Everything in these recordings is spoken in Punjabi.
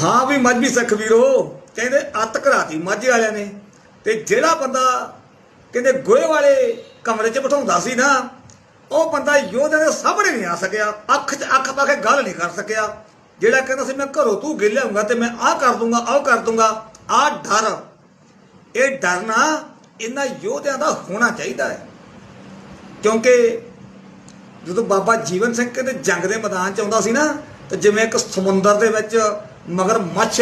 ਹਾਂ ਵੀ ਮੱਝ ਵੀ ਸਿੱਖ ਵੀਰੋ, ਕਹਿੰਦੇ ਅੱਤ ਕਰਾਤੀ ਮੱਝ ਵਾਲਿਆਂ ਨੇ ਤੇ ਜਿਹੜਾ ਬੰਦਾ ਕਹਿੰਦੇ ਗੋਹੇ ਵਾਲੇ ਕਮਰੇ 'ਚ ਬਿਠਾਉਂਦਾ ਸੀ ਨਾ, ਉਹ ਬੰਦਾ ਯੋਧੇ ਦੇ ਸਾਹਮਣੇ ਨਹੀਂ ਆ ਸਕਿਆ, ਅੱਖ 'ਚ ਅੱਖ ਪਾ ਕੇ ਗੱਲ ਨਹੀਂ ਕਰ ਸਕਿਆ। ਜਿਹੜਾ ਕਹਿੰਦਾ ਸੀ, ਮੈਂ ਘਰੋਂ ਤੂੰ ਗੇ ਲਿਆਉਂਗਾ ਤੇ ਮੈਂ ਆਹ ਕਰ ਦੂੰਗਾ, ਆਹ ਕਰ ਦੂੰਗਾ। ਆਹ ਡਰ, ਇਹ ਡਰ ਨਾ ਇਹਨਾਂ ਯੋਧਿਆਂ ਦਾ ਹੋਣਾ ਚਾਹੀਦਾ ਹੈ। ਕਿਉਂਕਿ ਜਦੋਂ ਬਾਬਾ ਜੀਵਨ ਸਿੰਘ ਕਹਿੰਦੇ ਜੰਗ ਦੇ ਮੈਦਾਨ 'ਚ ਆਉਂਦਾ ਸੀ ਨਾ, ਤੇ ਜਿਵੇਂ ਇੱਕ ਸਮੁੰਦਰ ਦੇ ਵਿੱਚ ਮਗਰ ਮੱਛ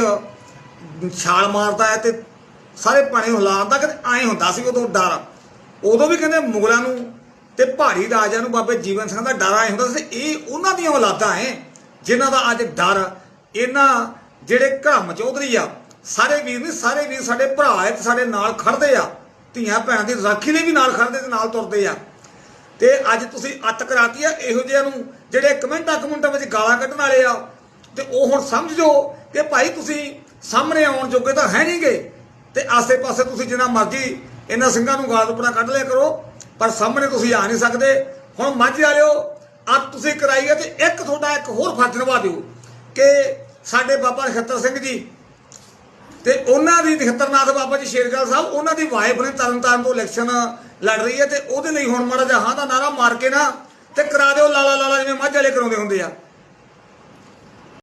ਛਾਲ ਮਾਰਦਾ ਹੈ ਤੇ ਸਾਰੇ ਪਾਣੀ ਨੂੰ ਹਿਲਾਉਂਦਾ ਕਿ ਐਂ ਹੁੰਦਾ ਸੀ ਉਦੋਂ ਡਰ। ਉਦੋਂ ਵੀ ਕਹਿੰਦੇ ਮੁਗਲਾਂ ਨੂੰ ਤੇ ਪਹਾੜੀ ਰਾਜਿਆਂ ਨੂੰ ਬਾਬੇ ਜੀਵਨ ਸਿੰਘ ਦਾ ਡਰ ਆਏ ਹੁੰਦਾ ਸੀ, ਇਹ ਉਹਨਾਂ ਦੀਆਂ ਔਲਾਦਾਂ ਐ, ਜਿਨ੍ਹਾਂ ਦਾ ਅੱਜ ਡਰ ਇਹਨਾਂ ਜਿਹੜੇ ਘਰਮ ਚੌਧਰੀ ਆ, ਸਾਰੇ ਵੀਰ ਨੇ, ਸਾਰੇ ਵੀਰ ਸਾਡੇ ਭਰਾ ਐ ਤੇ ਸਾਡੇ ਨਾਲ ਖੜਦੇ ਆ। ਧੀਆਂ ਭੈਣਾਂ ਦੀ ਰਾਖੀ ਲਈ ਵੀ ਨਾਲ ਖੜਦੇ ਤੇ ਨਾਲ ਤੁਰਦੇ ਆ। ਤੇ ਅੱਜ ਤੁਸੀਂ ਅੱਤ ਕਰਾਤੀ ਆ, ਇਹੋ ਜਿਹਿਆਂ ਨੂੰ ਜਿਹੜੇ ਕਮੈਂਟਾਂ ਕਮੈਂਟਾਂ ਵਿੱਚ ਗਾਲਾਂ ਕੱਢਣ ਵਾਲੇ ਆ, ਤੇ ਉਹ ਹੁਣ ਸਮਝ ਜਾਓ ਕਿ ਭਾਈ ਤੁਸੀਂ ਸਾਹਮਣੇ ਆਉਣ ਜੋਗੇ ਤਾਂ ਹੈ ਨਹੀਂਗੇ। ਤੇ ਆਸੇ-ਪਾਸੇ ਤੁਸੀਂ ਜਿੰਨਾ ਮਰਜ਼ੀ ਇਹਨਾਂ ਸਿੰਘਾਂ ਨੂੰ ਗਾਲ ਦੁਪੜਾ ਕੱਢ ਲਿਆ ਕਰੋ, ਪਰ ਸਾਹਮਣੇ ਤੁਸੀਂ ਆ ਨਹੀਂ ਸਕਦੇ। ਹੁਣ ਮੱਝ ਵਾਲਿਓ, ਅੱਤ ਤੁਸੀਂ ਕਰਾਈ ਹੈ ਤੇ ਇੱਕ ਤੁਹਾਡਾ ਇੱਕ ਹੋਰ ਫਰਜ਼ ਨਿਭਾ ਦਿਓ ਕਿ ਸਾਡੇ ਬਾਬਾ ਨਖੱਤਰ ਸਿੰਘ ਜੀ ਤੇ ਉਹਨਾਂ ਦੀ ਨਖੱਤਰਨਾਥ ਬਾਬਾ ਜੀ ਸ਼ੇਰਗਲ ਸਾਹਿਬ, ਉਹਨਾਂ ਦੀ ਵਾਈਫ ਨੇ ਤਰਨਤਾਰਨ ਤੋਂ ਇਲੈਕਸ਼ਨ ਲੜ ਰਹੀ ਹੈ ਤੇ ਉਹਦੇ ਲਈ ਹੁਣ ਮਾੜਾ ਜਿਹਾ ਹਾਂ ਦਾ ਨਾਰਾ ਮਾਰ ਕੇ ਨਾ ਤੇ ਕਰਾ ਦਿਓ ਲਾਲਾ ਲਾਲਾ ਜਿਵੇਂ ਮੱਝ ਵਾਲੇ ਕਰਾਉਂਦੇ ਹੁੰਦੇ ਆ।